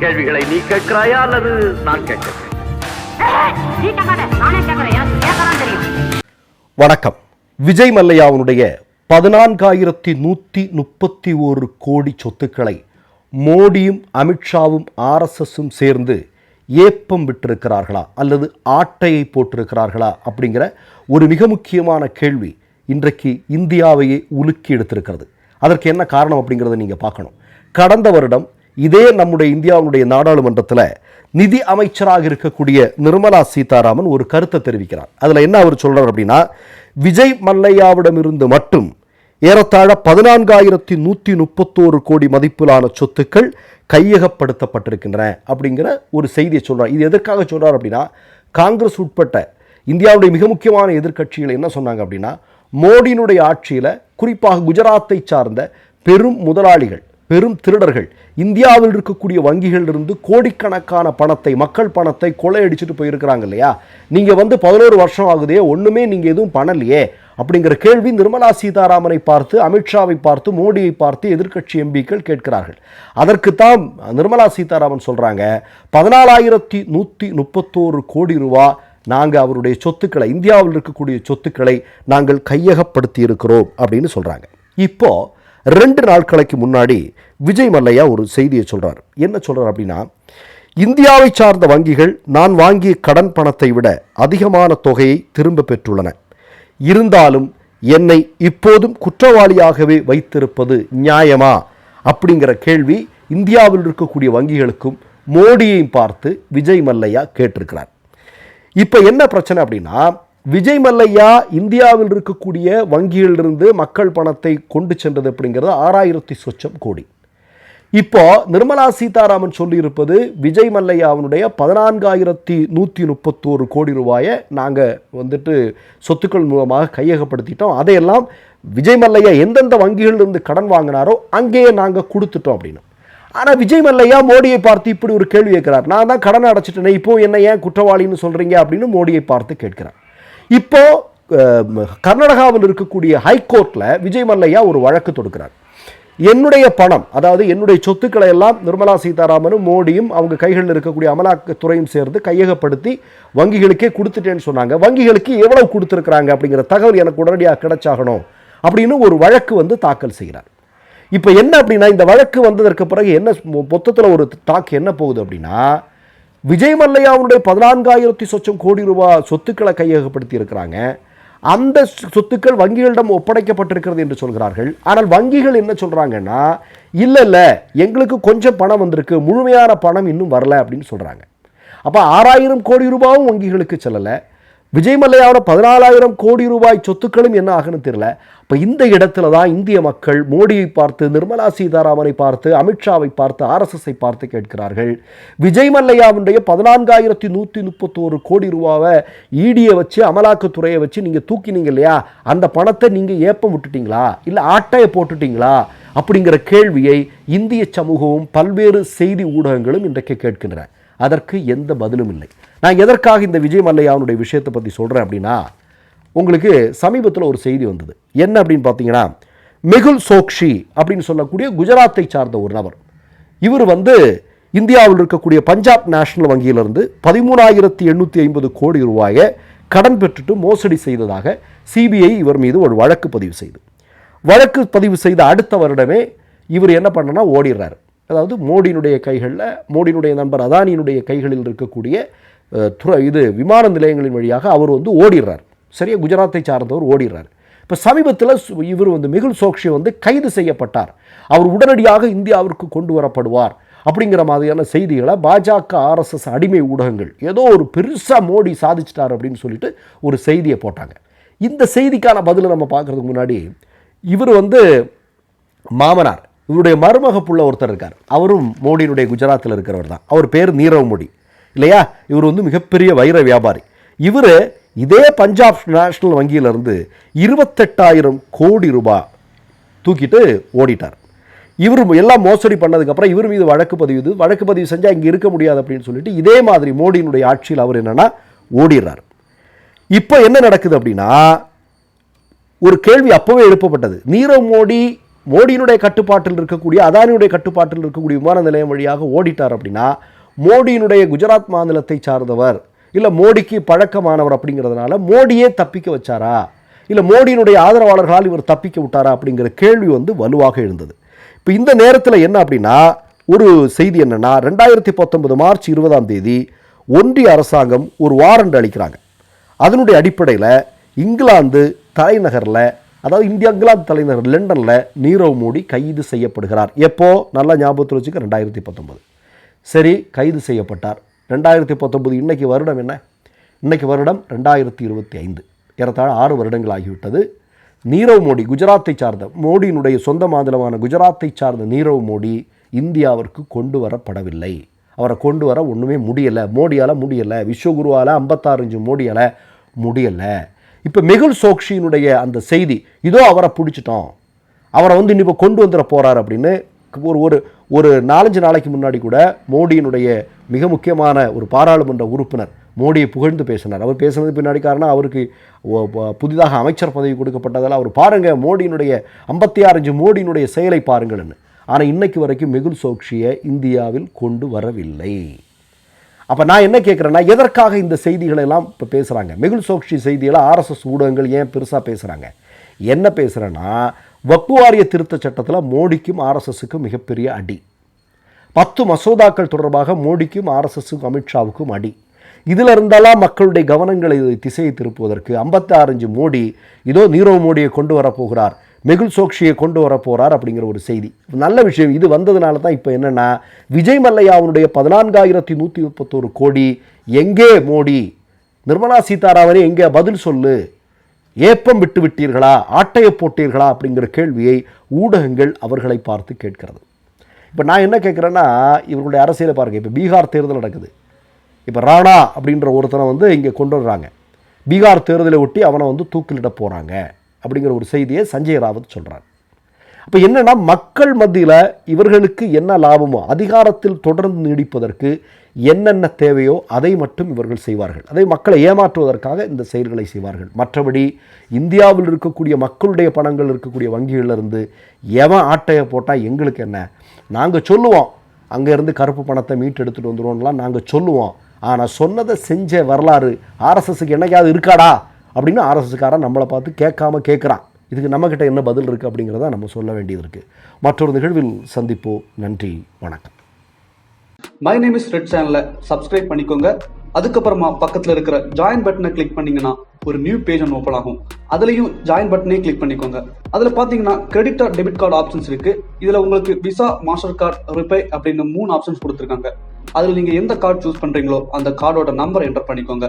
கேள்விகளை நீ கேட்கிறாயா அல்லது நான் கேட்கிறேன்? வணக்கம். விஜய் மல்லையாவுடைய பதினான்காயிரத்தி நூற்றி முப்பத்தி ஒரு கோடி சொத்துக்களை மோடியும் அமித்ஷாவும் ஆர்எஸ்எஸும் சேர்ந்து ஏப்பம் விட்டிருக்கிறார்களா அல்லது ஆட்டையை போட்டிருக்கிறார்களா அப்படிங்கிற ஒரு மிக முக்கியமான கேள்வி இன்றைக்கு இந்தியாவையே உலுக்கி எடுத்திருக்கிறது. அதற்கு என்ன காரணம் அப்படிங்கிறத நீங்கள் பார்க்கணும். கடந்த வருடம் இதே நம்முடைய இந்தியாவுடைய நாடாளுமன்றத்தில் நிதி அமைச்சராக இருக்கக்கூடிய நிர்மலா சீதாராமன் ஒரு கருத்தை தெரிவிக்கிறார். அதில் என்ன அவர் சொல்கிறார் அப்படின்னா விஜய் மல்லையாவிடமிருந்து மட்டும் ஏறத்தாழ பதினான்காயிரத்தி நூற்றி முப்பத்தோரு கோடி மதிப்பிலான சொத்துக்கள் கையகப்படுத்தப்பட்டிருக்கின்றன அப்படிங்கிற ஒரு செய்தியை சொல்றார். இது எதற்காக சொல்றார் அப்படின்னா காங்கிரஸ் உட்பட்ட இந்தியாவுடைய மிக முக்கியமான எதிர்க்கட்சிகள் என்ன சொன்னாங்க அப்படின்னா மோடியினுடைய ஆட்சியில் குறிப்பாக குஜராத்தை சார்ந்த பெரும் முதலாளிகள் பெரும் திருடர்கள். இந்தியாவில் இருக்கக்கூடிய வங்கிகளிலிருந்து கோடிக்கணக்கான பணத்தை மக்கள் பணத்தை கொள்ளையடிச்சிட்டு போயிருக்கிறாங்க இல்லையா? நீங்கள் வந்து பதினோரு வருஷம் ஆகுதே ஒன்றுமே நீங்கள் எதுவும் பண்ணலையே? அப்படிங்கிற கேள்வி நிர்மலா சீதாராமனை பார்த்து அமித்ஷாவை பார்த்து மோடியை பார்த்து எதிர்க்கட்சி எம்பிக்கள் கேட்கிறார்கள். அதற்குத்தான் நிர்மலா சீதாராமன் சொல்கிறாங்க பதினாலாயிரத்தி நூற்றி முப்பத்தோரு கோடி ரூபா நாங்கள் அவருடைய சொத்துக்களை இந்தியாவில் இருக்கக்கூடிய சொத்துக்களை நாங்கள் கையகப்படுத்தி இருக்கிறோம் அப்படின்னு சொல்கிறாங்க இப்போது ரெண்டு நாட்களுக்கு முன்னாடி விஜய் மல்லையா ஒரு செய்தியை சொல்கிறார் என்ன சொல்கிறார் அப்படின்னா இந்தியாவை சார்ந்த வங்கிகள் நான் வாங்கிய கடன் பணத்தை விட அதிகமான தொகையை திரும்ப பெற்றுள்ளன. இருந்தாலும் என்னை இப்போதும் குற்றவாளியாகவே வைத்திருப்பது நியாயமா? அப்படிங்கிற கேள்வி இந்தியாவில் இருக்கக்கூடிய வங்கிகளுக்கும் மோடியையும் பார்த்து விஜய் மல்லையா கேட்டிருக்கிறார். இப்போ என்ன பிரச்சனை அப்படின்னா விஜய் மல்லையா இந்தியாவில் இருக்கக்கூடிய வங்கியிலிருந்து மக்கள் பணத்தை கொண்டு சென்றது அப்படிங்கிறது ஆறாயிரத்தி சொச்சம் கோடி. இப்போ நிர்மலா சீதாராமன் சொல்லியிருப்பது விஜய் மல்லையாவினுடைய பதினான்காயிரத்தி நூற்றி முப்பத்தோரு கோடி ரூபாயை நாங்கள் வந்துட்டு சொத்துக்கள் மூலமாக கையகப்படுத்திட்டோம். அதையெல்லாம் விஜய் மல்லையா எந்தெந்த வங்கிகளிலிருந்து கடன் வாங்கினாரோ அங்கேயே நாங்கள் கொடுத்துட்டோம் அப்படின்னு. ஆனால் விஜய் மல்லையா மோடியை பார்த்து இப்படி ஒரு கேள்வி கேட்கிறார். நான் தான் கடனை அடைச்சிட்டேனே இப்போ என்ன ஏன் குற்றவாளின்னு சொல்கிறீங்க அப்படின்னு மோடியை பார்த்து கேட்கிறார். இப்போது கர்நாடகாவில் இருக்கக்கூடிய ஹைகோர்ட்டில் விஜய் மல்லையா ஒரு வழக்கு தொடுக்கிறார். என்னுடைய பணம் அதாவது என்னுடைய சொத்துக்களை எல்லாம் நிர்மலா சீதாராமனும் மோடியும் அவங்க கைகளில் இருக்கக்கூடிய அமலாக்கத்துறையும் சேர்ந்து கையகப்படுத்தி வங்கிகளுக்கே கொடுத்துட்டேன்னு சொன்னாங்க. வங்கிகளுக்கு எவ்வளவு கொடுத்துருக்குறாங்க அப்படிங்கிற தகவல் எனக்கு உடனடியாக கிடைச்சாகணும் அப்படின்னு ஒரு வழக்கு வந்து தாக்கல் செய்கிறார். இப்போ என்ன அப்படின்னா இந்த வழக்கு வந்ததற்கு பிறகு என்ன மொத்தத்தில் ஒரு டாக் என்ன போகுது அப்படின்னா விஜய் மல்லையாவுடைய பதினான்காயிரத்தி சொச்சம் கோடி ரூபாய் சொத்துக்களை கையகப்படுத்தி இருக்கிறாங்க அந்த சொத்துக்கள் வங்கிகளிடம் ஒப்படைக்கப்பட்டிருக்கிறது என்று சொல்கிறார்கள். ஆனால் வங்கிகள் என்ன சொல்கிறாங்கன்னா இல்லை இல்லை எங்களுக்கு கொஞ்சம் பணம் வந்திருக்கு முழுமையான பணம் இன்னும் வரல அப்படின்னு சொல்கிறாங்க அப்போ ஆறாயிரம் கோடி ரூபாவும் வங்கிகளுக்கு செல்லலை. விஜய் மல்லையாவோட பதினாலாயிரம் கோடி ரூபாய் சொத்துக்களும் என்ன ஆகுன்னு தெரியல. இப்போ இந்த இடத்துல தான் இந்திய மக்கள் மோடியை பார்த்து நிர்மலா சீதாராமனை பார்த்து அமித்ஷாவை பார்த்து ஆர்எஸ்எஸ்ஸை பார்த்து கேட்கிறார்கள். விஜய் மல்லையாவுடைய பதினான்காயிரத்தி நூற்றி முப்பத்தோரு கோடி ரூபாவை ஈடியை வச்சு அமலாக்கத்துறையை வச்சு நீங்கள் தூக்கினீங்க இல்லையா? அந்த பணத்தை நீங்கள் ஏப்பம் விட்டுட்டீங்களா? இல்லை ஆட்டையை போட்டுட்டீங்களா? அப்படிங்கிற கேள்வியை இந்திய சமூகமும் பல்வேறு செய்தி ஊடகங்களும் இன்றைக்கு கேட்கின்றன. அதற்கு எந்த பதிலும் இல்லை. நான் எதற்காக இந்த விஜய் மல்லையாவுடைய விஷயத்தை பற்றி சொல்கிறேன் அப்படின்னா உங்களுக்கு சமீபத்தில் ஒரு செய்தி வந்தது. என்ன அப்படின்னு பார்த்தீங்கன்னா மெகுல் சோக்ஷி அப்படின்னு சொல்லக்கூடிய குஜராத்தை சார்ந்த ஒரு நபர். இவர் வந்து இந்தியாவில் இருக்கக்கூடிய பஞ்சாப் நேஷனல் வங்கியிலிருந்து பதிமூணாயிரத்தி எண்ணூற்றி ஐம்பது கோடி ரூபாயை கடன் பெற்றுட்டு மோசடி செய்ததாக சிபிஐ இவர் மீது ஒரு வழக்கு பதிவு செய்து. வழக்கு பதிவு செய்த அடுத்த வருடமே இவர் என்ன பண்ணனா ஓடிடுறாரு. அதாவது மோடியினுடைய கைகளில் மோடியினுடைய நண்பர் அதானியினுடைய கைகளில் இருக்கக்கூடிய துறை இது விமான நிலையங்களின் வழியாக அவர் வந்து ஓடிடுறார். சரியா? குஜராத்தை சார்ந்தவர் ஓடிடுறார். இப்போ சமீபத்தில் சு- இவர் வந்து மிகுல் சோக்ஷி வந்து கைது செய்யப்பட்டார். அவர் உடனடியாக இந்தியாவிற்கு கொண்டு வரப்படுவார் அப்படிங்கிற மாதிரியான செய்திகளை பாஜக ஆர்எஸ்எஸ் அடிமை ஊடகங்கள் ஏதோ ஒரு பெருசாக மோடி சாதிச்சிட்டார் அப்படின்னு சொல்லிட்டு ஒரு செய்தியை போட்டாங்க. இந்த செய்திக்கான பதிலை நம்ம பார்க்குறதுக்கு முன்னாடி இவர் வந்து மாமனார் இவருடைய மருமக புள்ள ஒருத்தர் இருக்கார். அவரும் மோடியினுடைய குஜராத்தில் இருக்கிறவர் தான். அவர் பேர் நீரவ் மோடி. இல்லையா? இவர் வந்து மிகப்பெரிய வைர வியாபாரி. இவர் இதே பஞ்சாப் நேஷனல் வங்கியிலிருந்து இருபத்தெட்டாயிரம் கோடி ரூபாய் தூக்கிட்டு ஓடிட்டார். இவர் எல்லாம் மோசடி பண்ணதுக்கப்புறம் இவர் மீது வழக்கு பதிவு வழக்கு பதிவு செஞ்சால் இங்கே இருக்க முடியாது அப்படின்னு சொல்லிட்டு இதே மாதிரி மோடியினுடைய ஆட்சியில் அவர் என்னென்னா ஓடிடுறார். இப்போ என்ன நடக்குது அப்படின்னா ஒரு கேள்வி அப்போவே எழுப்பப்பட்டது. நீரவ் மோடி மோடியினுடைய கட்டுப்பாட்டில் இருக்கக்கூடிய அதானியுடைய கட்டுப்பாட்டில் இருக்கக்கூடிய விமான நிலையம் வழியாக ஓடிட்டார் அப்படின்னா மோடியினுடைய குஜராத் மாநிலத்தை சார்ந்தவர் இல்லை மோடிக்கு பழக்கமானவர் அப்படிங்கிறதுனால மோடியே தப்பிக்க வச்சாரா? இல்லை மோடியினுடைய ஆதரவாளர்களால் இவர் தப்பிக்க விட்டாரா அப்படிங்கிற கேள்வி வந்து வலுவாக இருந்தது இப்போ இந்த நேரத்தில் என்ன அப்படின்னா ஒரு செய்தி என்னென்னா ரெண்டாயிரத்தி பத்தொன்பது மார்ச் இருபதாம் தேதி ஒன்றிய அரசாங்கம் ஒரு வாரண்ட் அளிக்கிறாங்க. அதனுடைய அடிப்படையில் இங்கிலாந்து தலைநகரில் அதாவது இந்தியா இங்கிலாந்து தலைநகர் லண்டனில் நீரவ் மோடி கைது செய்யப்படுகிறார். எப்போ? நல்லா ஞாபகத்தில் வச்சுக்க ரெண்டாயிரத்தி பத்தொன்பது. சரி கைது செய்யப்பட்டார். ரெண்டாயிரத்தி பத்தொன்பது இன்றைக்கி வருடம் என்ன? இன்றைக்கு வருடம் ரெண்டாயிரத்தி இருபத்தி ஐந்து. ஏறத்தாழ ஆறு வருடங்கள் ஆகிவிட்டது நீரவ் மோடி குஜராத்தை சார்ந்த மோடியினுடைய சொந்த மாநிலமான குஜராத்தை சார்ந்த நீரவ் மோடி இந்தியாவிற்கு கொண்டு வரப்படவில்லை. அவரை கொண்டு வர ஒன்றுமே முடியலை. மோடியால் முடியலை. விஸ்வகுருவால் ஐம்பத்தாறு இன்ச்சு மோடியால் முடியலை. இப்போ மெகுல் சோக்ஷியினுடைய அந்த செய்தி இதோ அவரை பிடிச்சிட்டோம். அவரை வந்து இன்னிப்போ கொண்டு வந்துட போகிறார் அப்படின்னு ஒரு ஒரு ஒரு நாலஞ்சு நாளைக்கு முன்னாடி கூட மோடியினுடைய மிக முக்கியமான ஒரு பாராளுமன்ற உறுப்பினர் மோடியை புகழ்ந்து பேசினார். அவர் பேசுனது பின்னாடி காரணம் அவருக்கு புதிதாக அமைச்சர் பதவி கொடுக்கப்பட்டதால் அவர் பாருங்கள் மோடியினுடைய ஐம்பத்தி ஆறு மோடியினுடைய செயலை பாருங்கள்னு. ஆனால் இன்னைக்கு வரைக்கும் மெகுல் சோக்ஷியை இந்தியாவில் கொண்டு வரவில்லை. அப்போ நான் என்ன கேட்குறேன்னா எதற்காக இந்த செய்திகளை எல்லாம் இப்போ பேசுகிறாங்க மெகுல் சோக்ஷி செய்திகளை ஆர்எஸ்எஸ் ஊடகங்கள் ஏன் பெருசாக பேசுகிறாங்க என்ன பேசுகிறேன்னா வக்பு வாரிய திருத்தச் சட்டத்தில் மோடிக்கும் ஆர்எஸ்எஸுக்கும் மிகப்பெரிய அடி. பத்து மசோதாக்கள் தொடர்பாக மோடிக்கும் ஆர்எஸ்எஸுக்கும் அமித்ஷாவுக்கும் அடி. இதில் இருந்தாலாம் மக்களுடைய கவனங்களை திசையை திருப்புவதற்கு ஐம்பத்தாறு மோடி இதோ நீரவ் மோடியை கொண்டு வரப்போகிறார் மெகுல் சோக்ஷியை கொண்டு வரப்போகிறார் அப்படிங்கிற ஒரு செய்தி. நல்ல விஷயம். இது வந்ததுனால தான் இப்போ என்னென்னா விஜய் மல்லையாவுடைய பதினான்காயிரத்தி நூற்றி முப்பத்தோரு கோடி எங்கே மோடி? நிர்மலா சீதாராமனே எங்கே? பதில் சொல்லு. ஏப்பம் விட்டு விட்டீர்களா? ஆட்டையை போட்டீர்களா? அப்படிங்கிற கேள்வியை ஊடகங்கள் அவர்களை பார்த்து கேட்கிறது. இப்போ நான் என்ன கேட்குறேன்னா இவர்களுடைய அரசியலை பாருங்கள் இப்போ பீகார் தேர்தல் நடக்குது. இப்போ ராணா அப்படின்ற ஒருத்தனை வந்து இங்கே கொண்டு வர்றாங்க. பீகார் தேர்தலை ஒட்டி அவனை வந்து தூக்கிலிட போகிறாங்க அப்படிங்கிற ஒரு செய்தியை சஞ்சய் ராவத் சொல்கிறார் அப்போ என்னென்னா மக்கள் மத்தியில் இவர்களுக்கு என்ன லாபமோ அதிகாரத்தில் தொடர்ந்து நீடிப்பதற்கு என்னென்ன தேவையோ அதை மட்டும் இவர்கள் செய்வார்கள். அதை மக்களை ஏமாற்றுவதற்காக இந்த செயல்களை செய்வார்கள். மற்றபடி இந்தியாவில் இருக்கக்கூடிய மக்களுடைய பணங்கள் இருக்கக்கூடிய வங்கிகளிலிருந்து எவன் ஆட்டையை போட்டால் எங்களுக்கு என்ன? நாங்கள் சொல்லுவோம் அங்கேருந்து கருப்பு பணத்தை மீட்டு எடுத்துகிட்டு வந்துடுவோம்லாம் நாங்கள் சொல்லுவோம். ஆனால் சொன்னதை செஞ்ச வரலாறு ஆர்எஸ்எஸ்க்கு என்னைக்காவது இருக்காடா? அப்படின்னு ஆர்எஸ்எஸ்காரன் நம்மளை பார்த்து கேட்காம கேட்குறான். இதுக்கு நம்மக்கிட்ட என்ன பதில் இருக்குது அப்படிங்கிறத நம்ம சொல்ல வேண்டியது இருக்குது மற்றொரு நிகழ்வில் சந்திப்போம். நன்றி வணக்கம். மை நேம் இஸ் ரெட் சேனலை சப்ஸ்கிரைப் பண்ணிக்கோங்க. அதுக்கப்புறமா பக்கத்தில் இருக்கிற ஜாயின் பட்டனை கிளிக் பண்ணீங்கன்னா ஒரு நியூ பேஜ் ஒன்று ஓப்பன் ஆகும். அதுலேயும் ஜாயின் பட்டனே கிளிக் பண்ணிக்கோங்க. அதில் பார்த்தீங்கன்னா credit card debit card options இருக்கு. இதில் உங்களுக்கு விசா மாஸ்டர் கார்டு ரிப்பே அப்படின்னு மூணு ஆப்ஷன்ஸ் கொடுத்துருக்காங்க. அதில் நீங்கள் எந்த கார்டு சூஸ் பண்ணுறீங்களோ அந்த கார்டோட நம்பர் என்டர் பண்ணிக்கோங்க.